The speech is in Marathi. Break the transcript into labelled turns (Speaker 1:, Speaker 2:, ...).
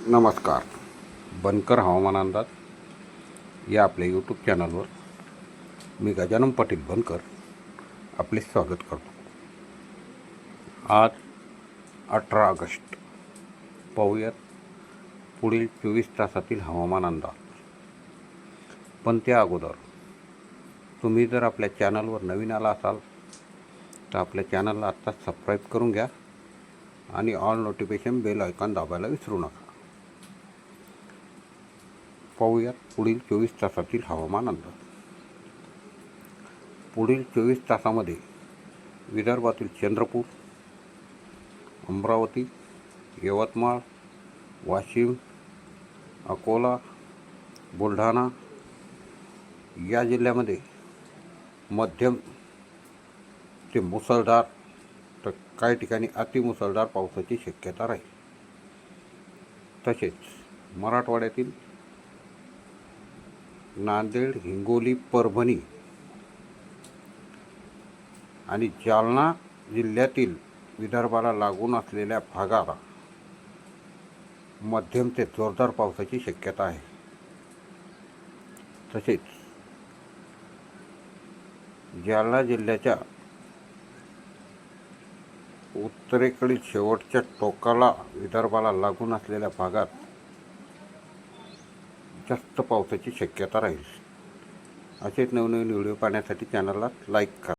Speaker 1: नमस्कार. बनकर हवामान अंदाज या आपल्या यूट्यूब चॅनलवर मी गजानन पाटील बनकर आपले स्वागत करतो. आज अठरा ऑगस्ट. पाहूयात पुढील चोवीस तासातील हवामान अंदाज. पण त्या अगोदर तुम्ही जर आपल्या चॅनलवर नवीन आला असाल तर आपल्या चॅनलला आत्ताच सबस्क्राईब करून घ्या आणि ऑल नोटिफिकेशन बेल आयकॉन दाबायला विसरू नका. पाहूयात पुढील चोवीस तासातील हवामान अंदाज. पुढील चोवीस तासामध्ये विदर्भातील चंद्रपूर अमरावती यवतमाळ वाशिम अकोला बुलढाणा या जिल्ह्यामध्ये मध्यम ते मुसळधार तर काही ठिकाणी अतिमुसळधार पावसाची शक्यता राहील. तसेच मराठवाड्यातील नांदेड हिंगोली परभणी आणि जालना जिल्ह्यातील विदर्भाला लागून असलेल्या भागाला मध्यम ते जोरदार पावसाची शक्यता आहे. तसेच जालना जिल्ह्याच्या उत्तरेकडील शेवटच्या टोकाला विदर्भाला लागून असलेल्या भागात जास्त पावसाची शक्यता राहील. असेच नवनवीन व्हिडिओ पाहण्यासाठी चॅनलला लाईक करा.